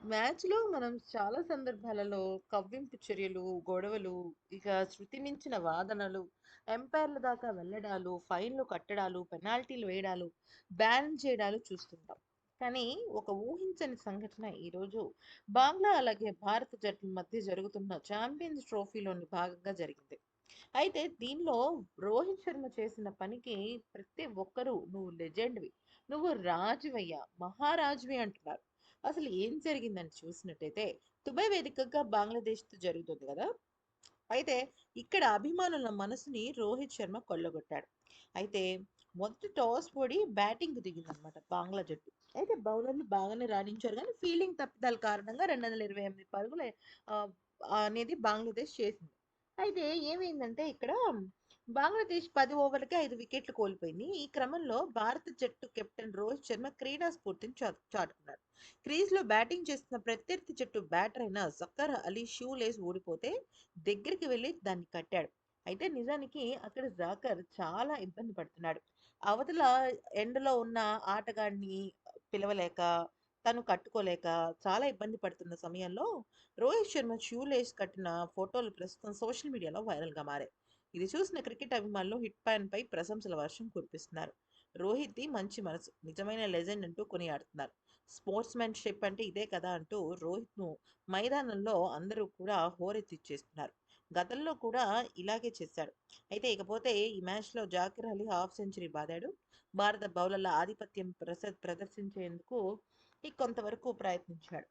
మ్యాచ్‌లో మనం చాలా సందర్భాలలో కవ్వింపు చర్యలు, గొడవలు, ఇక శృతి మించిన వాదనలు, ఎంపైర్‌ల దాకా వెళ్ళడాలు, ఫైన్‌లు కట్టడాలు, పెనాల్టీలు వేయడాలు, బ్యాన్ చేయడాలు చూస్తుంటాం. కానీ ఒక ఊహించని సంఘటన ఈరోజు బంగ్లా అలాగే భారత జట్ల మధ్య జరుగుతున్న ఛాంపియన్స్ ట్రోఫీలోని భాగంగా జరిగింది. అయితే దీనిలో రోహిత్ శర్మ చేసిన పనికి ప్రతి ఒక్కరు "నువ్వు లెజెండ్‌వి. నువ్వు రాజువయ్యా! మహారాజువి" అంటున్నారు. అసలు ఏం జరిగిందని చూసినట్టయితే దుబాయ్ వేదికగా బంగ్లాదేశ్‌తో జరుగుతుంది కదా అయితే ఇక్కడ అభిమానుల మనసుని రోహిత్ శర్మ కొల్లగొట్టాడు. అయితే మొదటి టాస్ పొడి బ్యాటింగ్‌కి దిగిందనమాట బంగ్లా జట్టు. అయితే బౌలర్లు బాగానే రాణించారు కానీ ఫీల్డింగ్ తప్పిదాల కారణంగా 228 పరుగులే పరుగులు అనేది బంగ్లాదేశ్ చేసింది. అయితే ఏమైందంటే ఇక్కడ బంగ్లాదేశ్ పది ఓవర్లకే ఐదు వికెట్లు కోల్పోయింది. ఈ క్రమంలో భారత జట్టు కెప్టెన్ రోహిత్ శర్మ క్రీడా స్ఫూర్తిని చా చాటుకున్నాడు. క్రీజ్‌లో బ్యాటింగ్ చేస్తున్న ప్రత్యర్థి జట్టు బ్యాటర్ అయిన జకర్ అలీ షూ లేస్ ఊడిపోతే దగ్గరికి వెళ్ళి దాన్ని కట్టాడు. అయితే నిజానికి అక్కడ జాకర్ చాలా ఇబ్బంది పడుతున్నాడు. అవతల ఎండలో ఉన్న ఆటగాడిని పిలవలేక, తను కట్టుకోలేక చాలా ఇబ్బంది పడుతున్న సమయంలో రోహిత్ శర్మ షూ లేస్ కట్టిన ఫోటోలు ప్రస్తుతం సోషల్ మీడియాలో వైరల్‌గా మారాయి. ఇది చూసిన క్రికెట్ అభిమానులు హిట్ మ్యాన్‌పై ప్రశంసల వర్షం కురిపిస్తున్నారు. రోహిత్‌ది మంచి మనసు. నిజమైన లెజెండ్ అంటూ కొనియాడుతున్నారు. స్పోర్ట్స్‌మెన్‌షిప్ అంటే ఇదే కదా! అంటూ రోహిత్‌ను మైదానంలో అందరూ కూడా హోరెత్తిచ్చేస్తున్నారు. గతంలో కూడా ఇలాగే చేశాడు. అయితే ఇకపోతే ఈ మ్యాచ్‌లో జాకిర్ అలీ హాఫ్ సెంచరీ బాదాడు. భారత బౌలర్ల ఆధిపత్యం ప్రస ప్రదర్శించేందుకు కొంతవరకు ప్రయత్నించాడు.